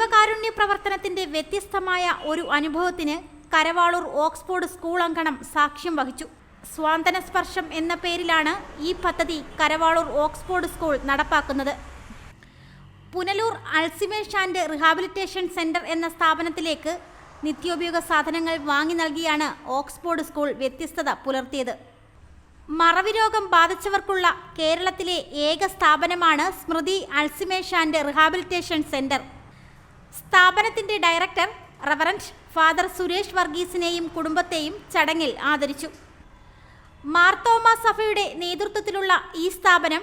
ജീവകാരുണ്യ പ്രവർത്തനത്തിന്റെ വ്യത്യസ്തമായ ഒരു അനുഭവത്തിന് കരവാളൂർ ഓക്സ്ഫോർഡ് സ്കൂൾ അങ്കണം സാക്ഷ്യം വഹിച്ചു. സ്വാന്തന സ്പർശം എന്ന പേരിലാണ് ഈ പദ്ധതി കരവാളൂർ ഓക്സ്ഫോർഡ് സ്കൂൾ നടപ്പാക്കുന്നത്. Punalur Alzheimer's and rehabilitation centre എന്ന സ്ഥാപനത്തിലേക്ക് നിത്യോപയോഗ സാധനങ്ങൾ വാങ്ങി നൽകിയാണ് ഓക്സ്ഫോർഡ് സ്കൂൾ വ്യത്യസ്തത പുലർത്തിയത്. മറവി രോഗം ബാധിച്ചവർക്കുള്ള കേരളത്തിലെ ഏക സ്ഥാപനമാണ് Smriti Alzheimer's and rehabilitation centre. സ്ഥാപനത്തിന്റെ ഡയറക്ടർ റവറന്റ് ഫാദർ സുരേഷ് വർഗീസിനെയും കുടുംബത്തെയും ചടങ്ങിൽ ആദരിച്ചു. മാർത്തോമ സഭയുടെ നേതൃത്വത്തിലുള്ള ഈ സ്ഥാപനം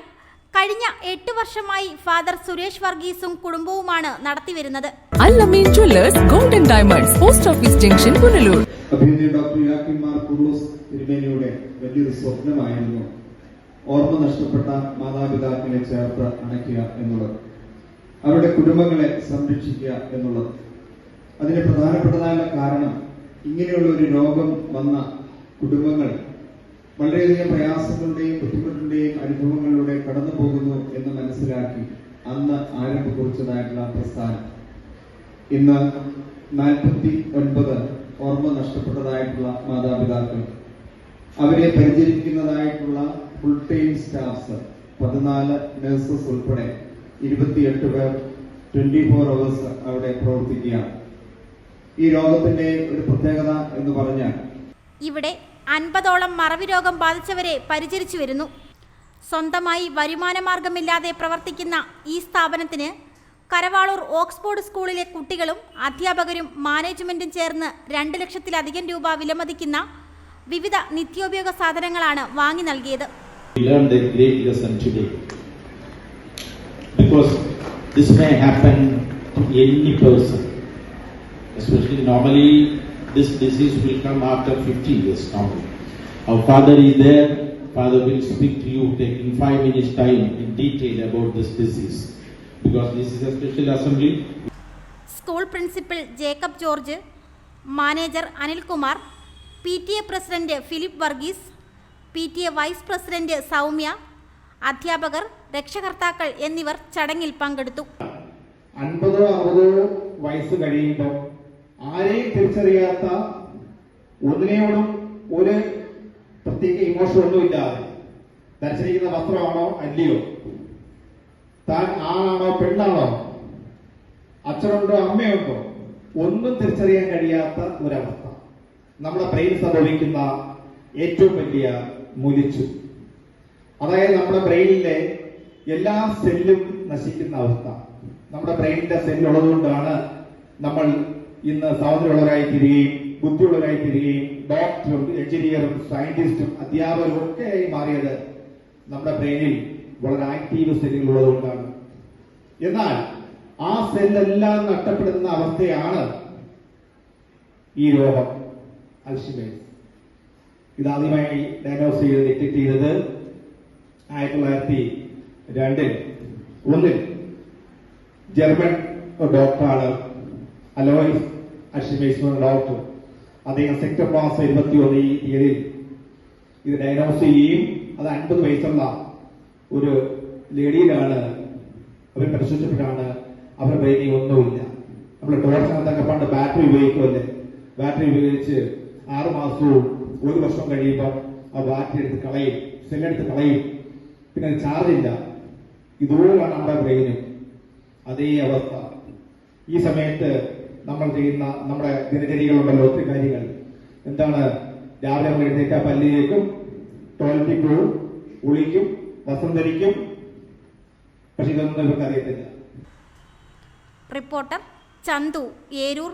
കഴിഞ്ഞ എട്ട് വർഷമായി ഫാദർ സുരേഷ് വർഗീസും കുടുംബവുമാണ് നടത്തിവരുന്നത്. Allameen jewellers golden diamonds post office junction Punalur. അഭിനയ ഡോക്ടർ യാക്കിൻ മാർ കുർലൂസ് തിരുമേനിയുടെ വലിയൊരു സ്വപ്നമായിരുന്നു ഓർമ്മ നഷ്ടപ്പെട്ട മാതാപിതാക്കളെ ചേർത്ത് അണയ്ക്കുക എന്നുള്ളത്. അവരുടെ കുടുംബങ്ങളെ സംരക്ഷിക്കുക എന്നുള്ളത്. അതിന് പ്രധാനപ്പെട്ടതായ കാരണം ഇങ്ങനെയുള്ള ഒരു രോഗം വന്ന കുടുംബങ്ങൾ വളരെയധികം പ്രയാസങ്ങളുടെയും ബുദ്ധിമുട്ടിന്റെയും അനുഭവങ്ങളിലൂടെ കടന്നു പോകുന്നു എന്ന് മനസ്സിലാക്കി അന്ന് ആരംഭം കുറിച്ചതായിട്ടുള്ള പ്രസ്ഥാനം. ഇന്ന് നാൽപ്പത്തി ഒൻപത് ഓർമ്മ നഷ്ടപ്പെട്ടതായിട്ടുള്ള മാതാപിതാക്കൾ. അവരെ പരിചരിക്കുന്നതായിട്ടുള്ള ഫുൾ ടൈം സ്റ്റാഫ് പതിനാല് നഴ്സസ് ഉൾപ്പെടെ ഇരുപത്തിയെട്ട് പേർ ട്വന്റി ഫോർ അവേഴ്സ് അവിടെ പ്രവർത്തിക്കുകയാണ് ഈ രോഗത്തിന്റെ ഒരു പ്രത്യേകത എന്ന് പറഞ്ഞാൽ ഇവിടെ അൻപതോളം മറവി രോഗം ബാധിച്ചവരെ പരിചരിച്ചു വരുന്നു. സ്വന്തമായി വരുമാനമാർഗമില്ലാതെ പ്രവർത്തിക്കുന്ന ഈ സ്ഥാപനത്തിന് കരവാളൂർ ഓക്സ്ഫോർഡ് സ്കൂളിലെ കുട്ടികളും അധ്യാപകരും മാനേജ്മെന്റും ചേർന്ന് രണ്ട് ലക്ഷത്തിലധികം രൂപ വിലമതിക്കുന്ന വിവിധ നിത്യോപയോഗ സാധനങ്ങളാണ് വാങ്ങി നൽകിയത്. Because this may happen to any person. Especially normally, this disease will come after 50 years normally. Our father is there, father will speak to you taking five minutes time in detail about this disease. Because this is a special assembly, school principal Jacob George manager Anilkumar P T A president Philip Varghese P T A vice president Soumya അധ്യാപകർ രക്ഷകർത്താക്കൾ എന്നിവർ ചടങ്ങിൽ പങ്കെടുത്തു. അൻപതോ അറുപതോ വയസ്സ് കഴിയുമ്പോൾ ആരെയും തിരിച്ചറിയാത്ത ഒന്നിനെയോടും ഒരു പ്രത്യേക ഇമോഷൻ ഒന്നും ഇല്ലാതെ ധരിച്ചിരിക്കുന്ന വസ്ത്രമാണോ അല്ലയോ? താൻ ആണാണോ പെണ്ണാണോ? അച്ഛനുണ്ടോ അമ്മയുണ്ടോ? ഒന്നും തിരിച്ചറിയാൻ കഴിയാത്ത ഒരവസ്ഥ. നമ്മുടെ ബ്രെയിൻ സംഭവിക്കുന്ന ഏറ്റവും വലിയ മുലിച്ചു അതായത് നമ്മുടെ ബ്രെയിനിലെ എല്ലാ സെല്ലും നശിക്കുന്ന അവസ്ഥ. നമ്മുടെ ബ്രെയിനിന്റെ സെല്ലുള്ളതുകൊണ്ടാണ് നമ്മൾ ഇന്ന് സൗന്ദര്യമുള്ളവരായി തീരുകയും ബുദ്ധിയുള്ളവരായി തീരുകയും ഡോക്ടറും എഞ്ചിനീയറും സയന്റിസ്റ്റും അധ്യാപകരും ഒക്കെയായി മാറിയത് നമ്മുടെ ബ്രെയിനിൽ വളരെ ആക്റ്റീവ് സെല്ലുകൾ ഉള്ളതുകൊണ്ടാണ്. എന്നാൽ ആ സെല്ലെല്ലാം നഷ്ടപ്പെടുന്ന അവസ്ഥയാണ് ഈ രോഗം അൽഷിമേഴ്സ്. ഇതാദ്യമായി ഡയഗ്നോസ് ചെയ്ത് ഡിറ്റക്ട് ചെയ്തത് ആയിരത്തി തൊള്ളായിരത്തി രണ്ടിൽ ഒന്നിൽ ജർമ്മൻ ഡോക്ടറാണ് അലോയിസ് അഷിമേസ് ഡോക്ടർ. അദ്ദേഹം സെപ്റ്റംബർ മാസം ഇരുപത്തി ഒന്ന് ഈ തീയതിയിൽ ഇത് ഡയഗ്നോസ് ചെയ്യുകയും അത് അൻപത് വയസ്സുള്ള ഒരു ലേഡിയിലാണ് അവർ പരിശോധിച്ചപ്പോഴാണ് അവരുടെ ബ്രെയിനിൽ ഒന്നുമില്ല. നമ്മൾ ടോർച്ചിനകത്തൊക്കെ പണ്ട് ബാറ്ററി ഉപയോഗിക്കുമല്ലേ? ബാറ്ററി ഉപയോഗിച്ച് ആറ് മാസവും ഒരു വർഷം കഴിയുമ്പോൾ ആ ബാറ്ററി എടുത്ത് കളയും സെല്ലെടുത്ത് കളയും. പിന്നെ ചാർജ് ഇല്ല ഇതുപോലാണ് നമ്മുടെ ബ്രെയിനും. അതേ അവസ്ഥ. ഈ സമയത്ത് നമ്മൾ ചെയ്യുന്ന നമ്മുടെ ദിനചര്യകളുണ്ടല്ലോ ഒത്തിരി കാര്യങ്ങൾ. എന്താണ്? രാവിലെ നമ്മൾ എഴുന്നേറ്റ പല്ലിയേക്കും ടോയ്ലറ്റിൽ പോകും കുളിക്കും വസ്ത്രം ധരിക്കും. പക്ഷെ ഇതൊന്നും ഇവർക്ക് അറിയത്തില്ല റിപ്പോർട്ടർ ചന്തു ഏരൂർ